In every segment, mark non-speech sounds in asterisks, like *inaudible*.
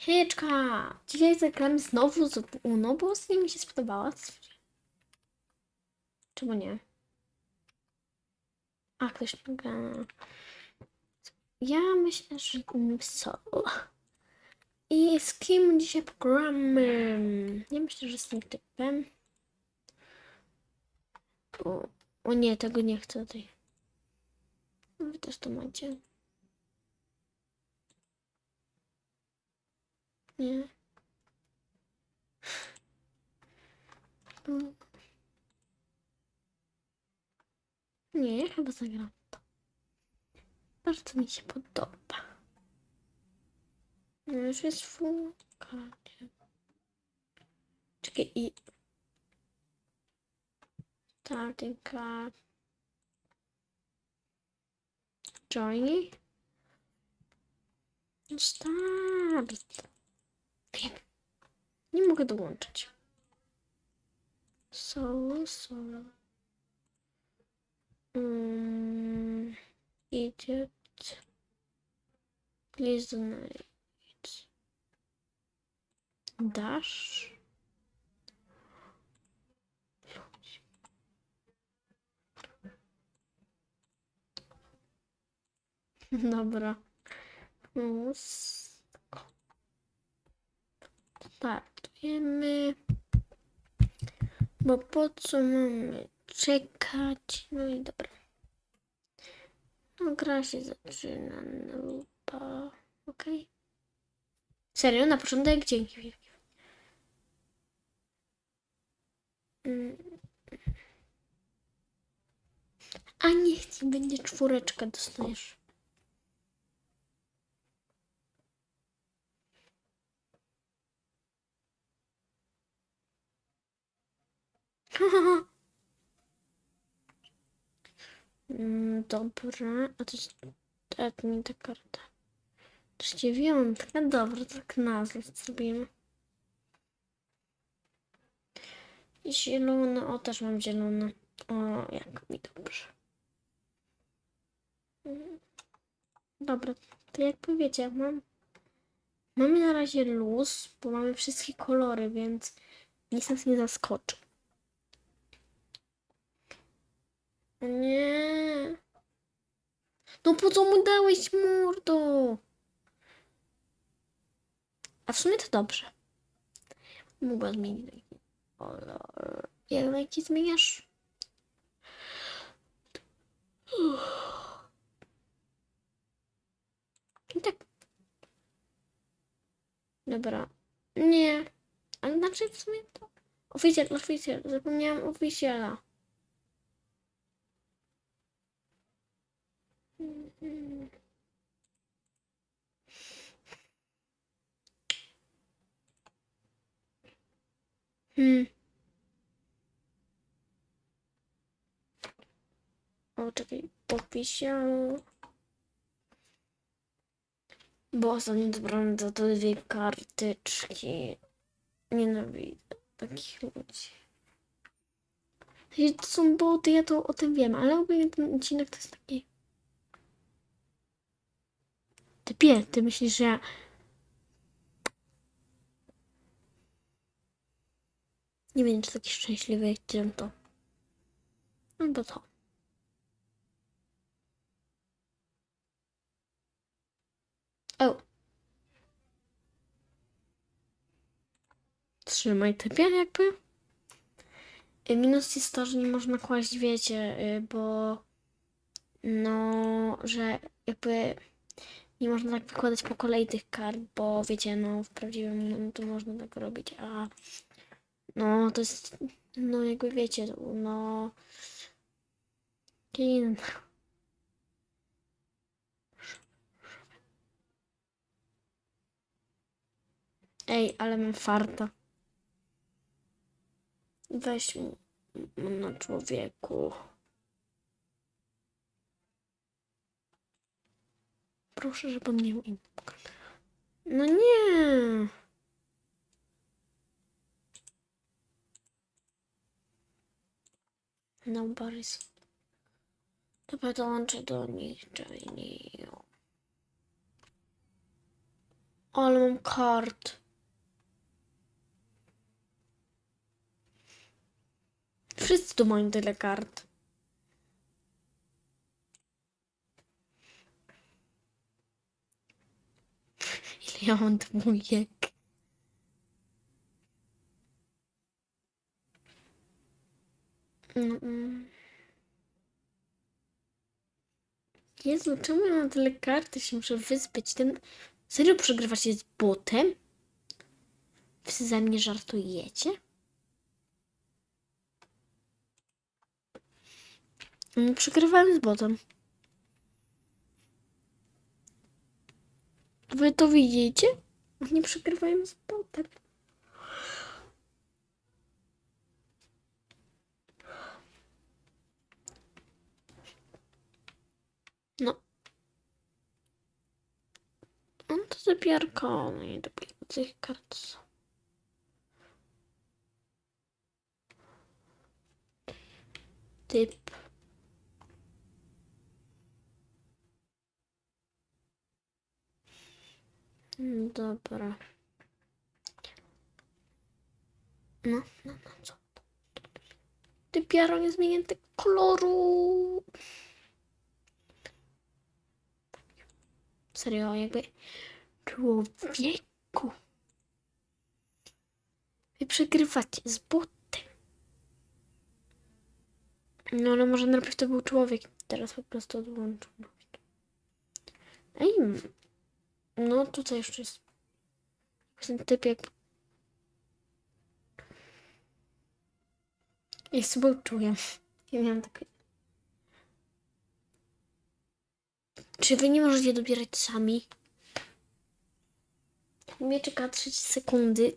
Hejeczka! Dzisiaj zagramy znowu z Uno, bo ostatnio mi się spodobała. Czemu nie? A, ktoś nie. Ja myślę, że solo. I z kim dzisiaj pogramy? Ja myślę, że z tym typem. O, o nie, tego nie chcę tutaj. Wy też to macie. Nie. Mm. Nie, chyba zagram to. Bardzo mi się podoba. No już jest karcie. Czekaj i... Starting card. Join. Start. Nie mogę dołączyć. Solo, solo. Um, idiot. Please donate. Dash. Dobra. Mus. Startujemy. Bo po co mamy czekać? No i dobra. No gra się zaczyna. Lupa. Okej. Serio? Na początek? Dzięki wielkie. Mm. A niech ci będzie czwóreczka dostaniesz. *laughs* Dobra, a to jest a to nie ta karta. To jest dziewiątka, dobra, tak nazwę zrobimy. Zielone, o też mam zielone. O, jak mi dobrze. Mm. Dobra, to jak powiecie, mam... Mamy na razie luz, bo mamy wszystkie kolory, więc nic nas nie zaskoczy. O Nie. No po co mu dałeś mordo? A w sumie to dobrze. Mogła zmienić taki kolor. Jak jaki zmieniasz? I tak. Dobra. Nie. Ale znaczy w sumie to... Oficjal, oficjal. Zapomniałam oficjala. Mhm. Hmm. O, czekaj, oficjal. Bo ostatnio dobrałem za to dwie karteczki. Nienawidzę takich ludzi. To są boty, ja to o tym wiem, ale ogólnie ten odcinek to jest taki... Ty pie, ty myślisz, że ja... Nie będę taki szczęśliwy, jak to. Albo to. O. Trzymaj typie jakby. Y, Minus jest to, że nie można kłaść, wiecie, y, bo no, że jakby nie można tak wykładać po kolei tych kart, bo wiecie, no w prawdziwym no, to można tak robić, a no to jest, no jakby wiecie, no kin. Ej, ale mam farta. Weź na człowieku. Proszę, żeby on miał inny. No nie. No, Borys. Dobra, dołączę do nich, Janie. Ale mam kart. Wszyscy tu mają tyle kart. Ile ja mam dwójek? No. Jezu, czemu ja mam tyle kart? Się muszę wyspać. Ten... Serio przegrywacie z botem? Wy ze mnie żartujecie? Mm, Przegrywałem z botem. Wy to widzicie? Nie przegrywałem z botem. No. On to zapiarko. No i dopiero tych kart. Typ. Dobra. No, no, no, co? Typiaro nie zmienięty koloru. Serio, jakby człowieku. Wy przegrywacie z botem. No ale może najpierw to był człowiek. Teraz po prostu odłączył. Ej. No tutaj jeszcze jest. Ten typ jak. Ja sobie czuję. Ja miałam takie. Czy wy nie możecie dobierać sami? Mnie czeka 30 sekundy.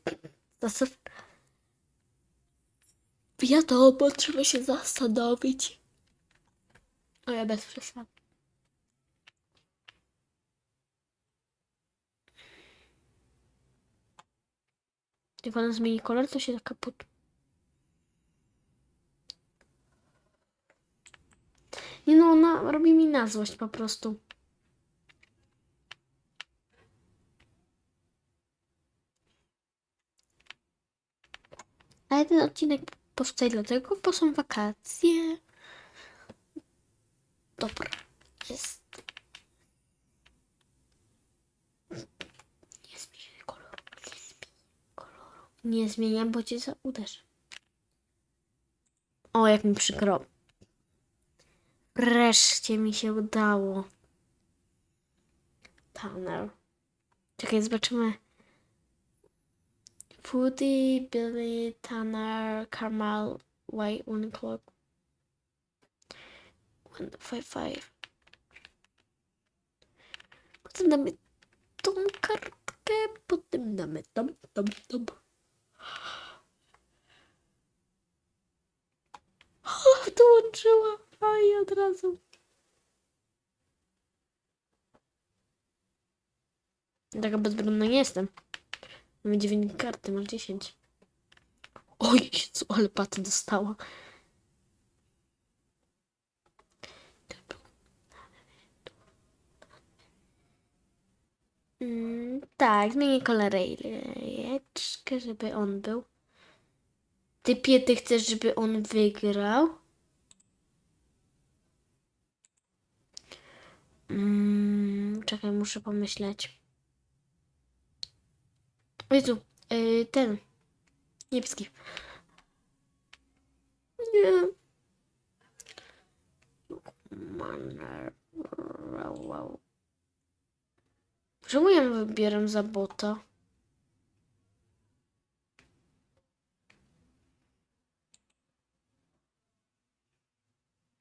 Zasad... Wiadomo, trzeba się zastanowić. Ale bez przesady. Jak ona zmieni kolor, to się da kaput. Nie no, ona robi mi na złość po prostu. Ale ten odcinek powstaje dlatego, bo są wakacje. Dobra, jest. Nie zmieniaj koloru. Nie zmieniaj koloru. Nie zmieniam, bo cię za uderzę. O, jak mi przykro. Wreszcie mi się udało. Tunnel. Czekaj, zobaczymy. Foodie, Billy, Tanner, Carmel, White, One Clock. One, five, five. Potem damy tą kartkę, potem damy tą, tą, tą. *laughs* O, dołączyła. Aj, od razu. Taka bezbronna nie jestem. Mamy 9 karty, masz 10. Oj, Jezu, ale paty dostała. Mm, tak, zmienię kolor żeby on był. Typie, ty chcesz, żeby on wygrał? Mm, czekaj, muszę pomyśleć. Jezu, yy, ten. Niebieski. Nie. Czemu ja wybieram za bota?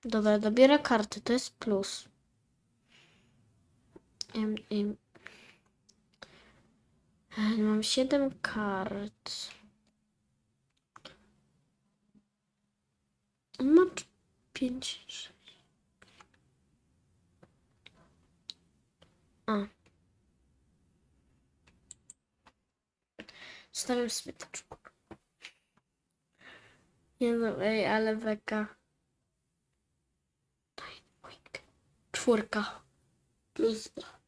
Dobra, dobiera karty, to jest plus. E, Mam 7 kart. On Ma 5. A. Stawiam sobie teczku. Nie no, ej, ale beka. Daj, dwójkę. Czwórka. Plus dwa.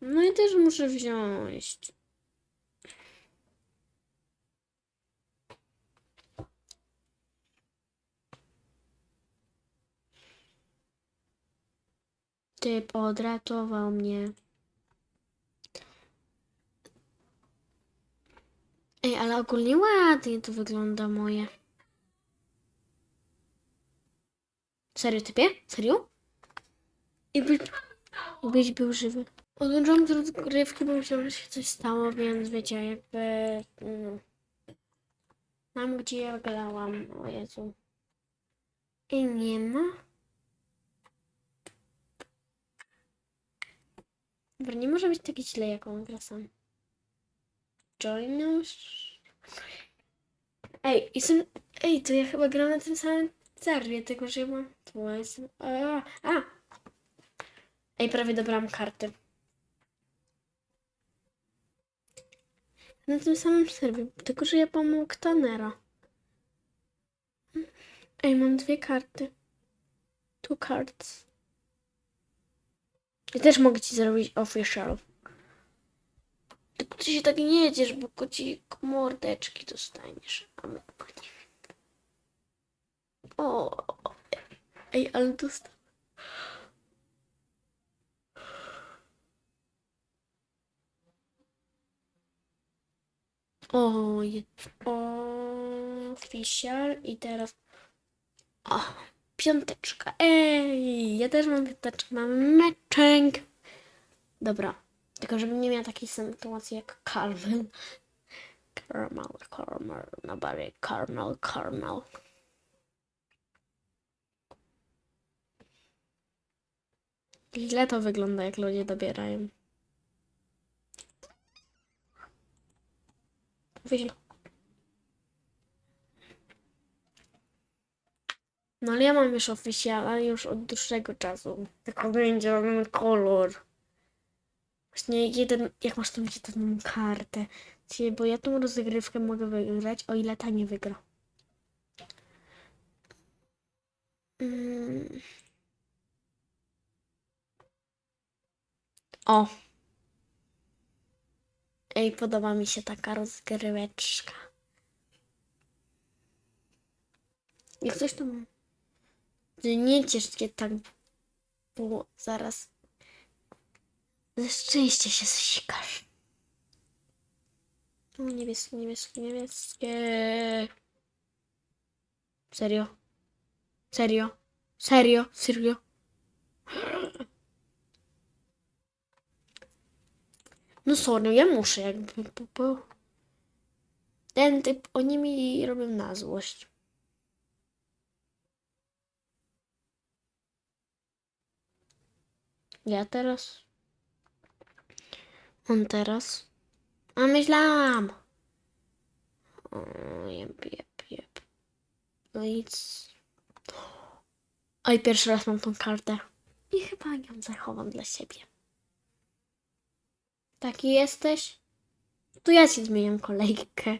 No i też muszę wziąć. Typ odratował mnie. Ej, ale ogólnie ładnie to wygląda moje. Serio, typie? Serio? Jakbyś, jakbyś był żywy. Odłączyłam z rozgrywki, bo myślałam, że się coś stało, więc wiecie, jakby... Mm, tam, gdzie ja grałam. O Jezu. I nie ma. Dobra, nie może być takie źle, jak on gra sam. Join us. Ej, jestem... Ej, to ja chyba gram na tym samym że ja mam... Tu jestem... A, a! Ej, prawie dobrałam karty. Na tym samym serwie, tylko że ja mam Tanera. Ej, mam dwie karty. Two cards. Ja też mogę ci zrobić official. Tylko ty się tak nie jedziesz, bo kocik mordeczki dostaniesz. A my nie. O, ej, ale dostał. O, je- official i teraz. O, piąteczka. Ej, ja też mam piąteczkę, mam meczek. Dobra, tylko żebym nie miała takiej sytuacji jak Carmel. Caramel, caramel, nobody, caramel, caramel. Źle to wygląda, jak ludzie dobierają. Wyślę. No ale ja mam już oficjala już od dłuższego czasu. Tylko będzie mamy kolor. Właśnie jeden, jak masz tą jedną kartę. Bo ja tą rozgrywkę mogę wygrać, o ile ta nie wygra. Mm. O. Ej, podoba mi się taka rozgryweczka. Jak coś tam... Nie się tak, bo zaraz ze szczęścia się zsikasz. O, niebieskie, niebieskie, niebieskie. Serio? Serio? Serio? Serio? No sorry, ja muszę jakby, bo ten typ, oni mi robią na złość. Ja teraz. On teraz. A myślałam. O, jeb, jeb, jeb. No nic. Oj, pierwszy raz mam tą kartę. I chyba ją zachowam dla siebie. Taki jesteś? To ja ci zmieniam kolejkę.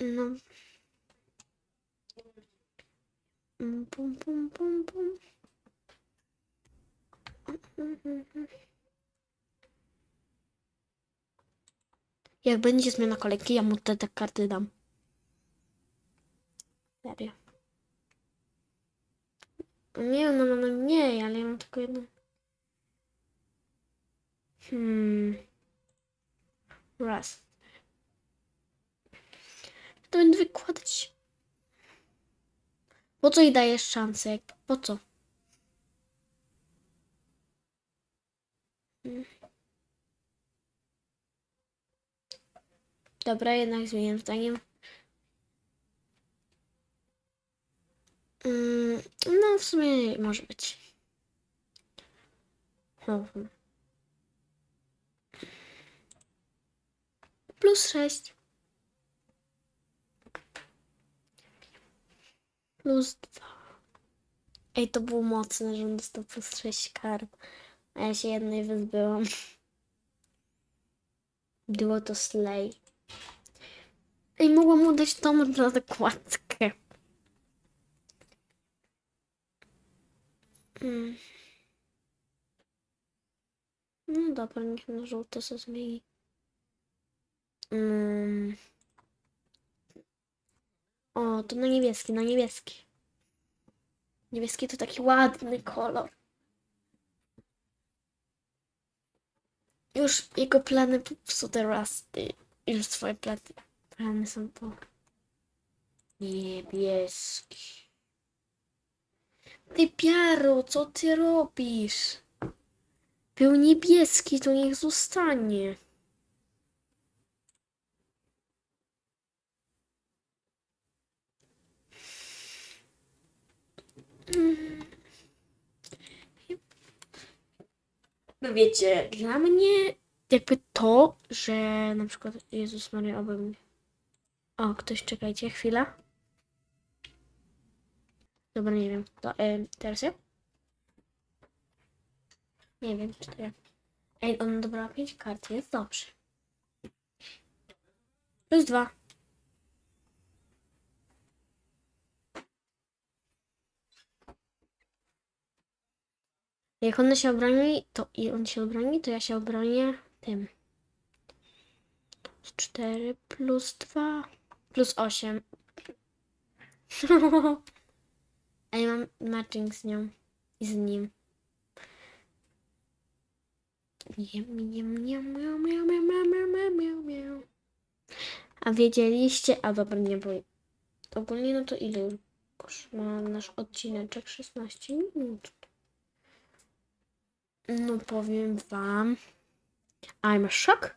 No. Pum, pum, pum, pum. Jak będzie zmiana kolejki, ja mu te, te karty dam. Serio. Nie, no, no, no nie, ale ja mam tylko jedną. Hmm. Raz. To będę wykładać. Po co jej dajesz szansę? Po co? Hmm. Dobra, jednak zmieniam zdaniem. Mm, no, w sumie może być. Mhm. Plus 6. Plus 2. Ej, to było mocne, że on dostał plus 6 kart. A ja się jednej wyzbyłam. Było to slay. Ej, mogłam mu dać tą na zakładkę. Mm. No dobra, niech na żółte się zmieni. Mm. O, to na niebieski, na niebieski. Niebieski to taki ładny kolor. Już jego plany popsute raz. Już swoje plany. Plany są po. Niebieski. Ty Piaro, co ty robisz? Był niebieski, to niech zostanie. No wiecie, dla mnie jakby to, że na przykład Jezus Maria oby mnie. O, ktoś czekajcie, chwila. Dobra, nie wiem. To, e, teraz ja? Nie wiem, czy to ja. Ej, on dobrała 5 kart, jest dobrze. Plus dwa. Jak on się obroni, to i on się obroni, to ja się obronię tym. 4 plus 2 plus 8. *laughs* A ja mam matching z nią i z nim. A wiedzieliście, a dobra, nie bo ogólnie no to ile już ma nasz odcineczek? 16 minut. No powiem wam. I'm a shock.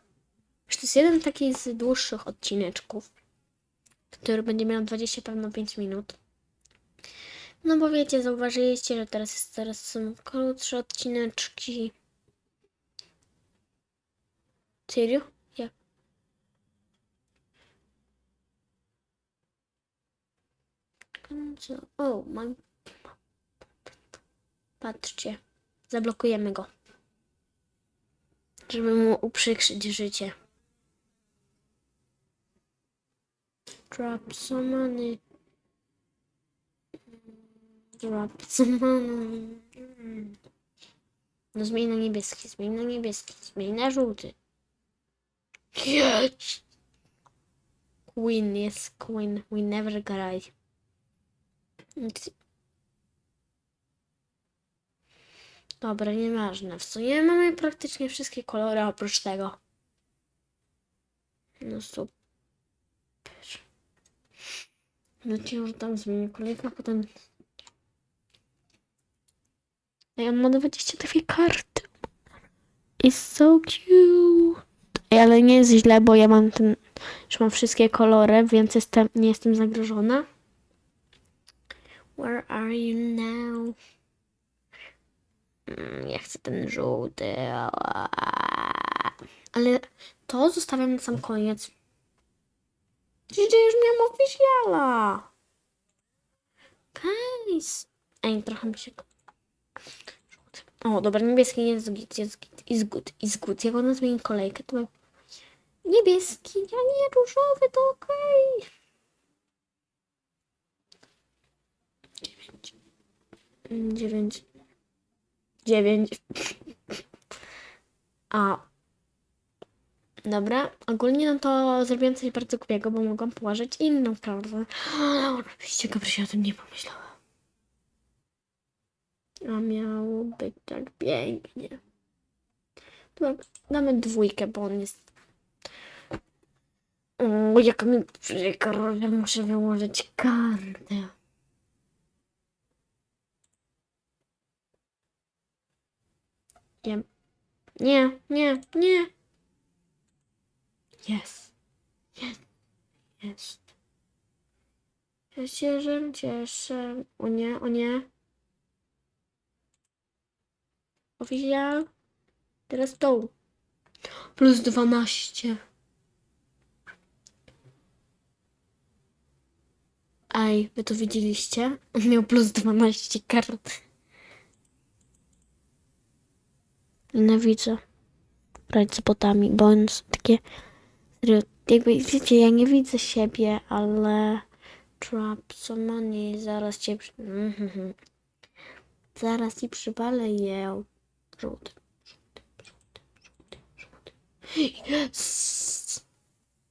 Że to jest jeden taki z dłuższych odcineczków, który będzie miał 20 pewno 5 minut. No bo wiecie, zauważyliście, że teraz jest teraz są krótsze odcineczki. Serio? Jak? O, mam. Patrzcie. Zablokujemy go. Żeby mu uprzykrzyć życie. Drop some money. Drop. *laughs* No zmień na niebieski, zmień na niebieski, zmień na żółty. Yes! Queen, yes, Queen. We never cry. Dobra, nieważne. W sumie mamy praktycznie wszystkie kolory oprócz tego. No super. No ci już tam zmienię kolejkę, potem... Ej, on ma 22 karty. It's so cute. Ale nie jest źle, bo ja mam ten... Już mam wszystkie kolory, więc jestem, nie jestem zagrożona. Where are you now? Mm, Ja chcę ten żółty. Ale to zostawiam na sam koniec. Przecież już miałam oficjala. Guys. Ej, trochę mi się... O, dobra, niebieski jest git, jest git, is good, is good. Jak ona zmieni kolejkę, to... Niebieski, a nie różowy, to okej. Mm, Dziewięć. Dziewięć. A. Dobra, ogólnie no to zrobiłem coś bardzo głupiego, bo mogłam położyć inną kartę. Ale *gasps* oczywiście Gabrysia o tym nie pomyślała. A miało być tak pięknie. Dobra, damy dwójkę, bo on jest... O, jak mi przykro, że muszę wyłożyć kartę. Nie, nie, nie, nie. Jest. Jest. Jest. Ja się że cieszę. O nie, o nie. Oficjal. Teraz to. Plus 12. Ej, wy to widzieliście? On miał plus 12 kart. Nienawidzę grać z botami, bo one są takie... Jakby, wiecie, ja nie widzę siebie, ale... Trap some money, zaraz cię... przy-. *laughs* Zaraz i przywalę je. Żółty, żółty, żółty, żółty, żółty. Yes!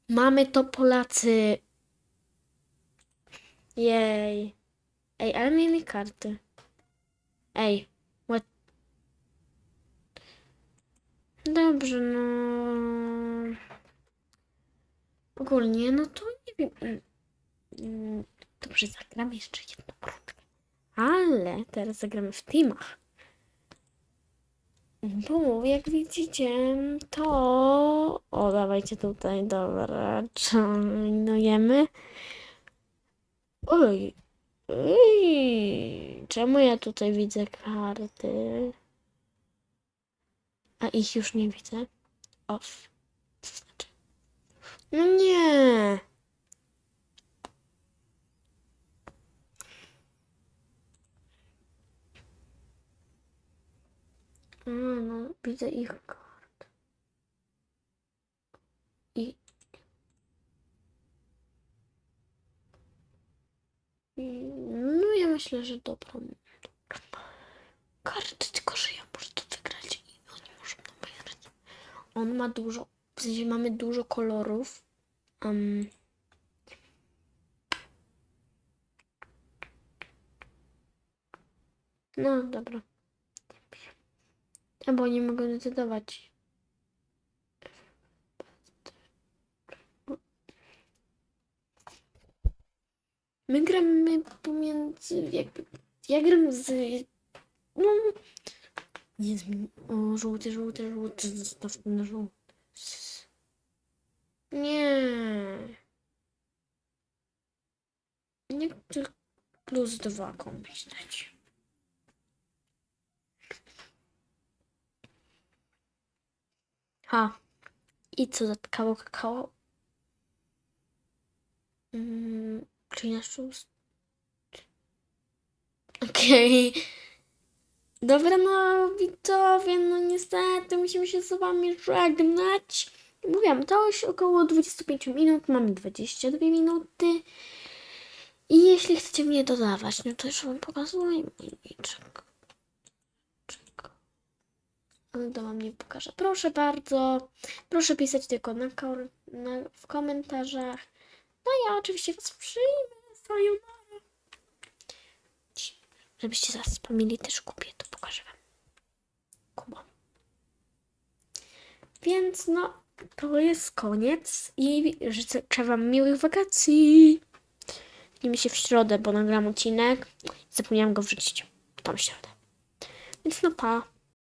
Mamy to Polacy. Jej. Ej, ale mieli karty. Ej. What? Dobrze, no. Ogólnie, no to nie wiem. mm, Dobrze, zagram jeszcze jedną rundkę. Ale teraz zagramy w teamach. Bo jak widzicie, to. O, dawajcie tutaj, dobra. Joinujemy. Oj. Ej, czemu ja tutaj widzę karty? A ich już nie widzę. Off. Znaczy? No nie. A, no, widzę ich kart. I... No, ja myślę, że dobrą. Karty, tylko że ja muszę to wygrać i oni muszą to wygrać. On ma dużo, w sensie mamy dużo kolorów. Um, no, dobra. A bo nie mogę decydować. My gramy pomiędzy jakby. Ja gram z. No. Nie zmieni. O, żółty, żółty, żółty. Zostaw żółty. Nie. Nie plus dwa komuś Ha. I co za kakao? Mm, czyli na szóst. Okej. Dobra, no widzowie, no niestety musimy się z wami żegnać. Mówiłam, to już około 25 minut, mamy 22 minuty. I jeśli chcecie mnie dodawać, no to już wam pokazuję mój. To wam nie pokażę. Proszę bardzo. Proszę pisać tylko na, na, w komentarzach. No ja oczywiście was przyjmę. Sayonara. Żebyście zaraz wspomnieli, też kupię, to pokażę wam. Kuba. Więc no, to jest koniec i życzę wam miłych wakacji. Widzimy się w środę, bo nagram odcinek. Zapomniałam go wrzucić w tą środę. Więc no pa.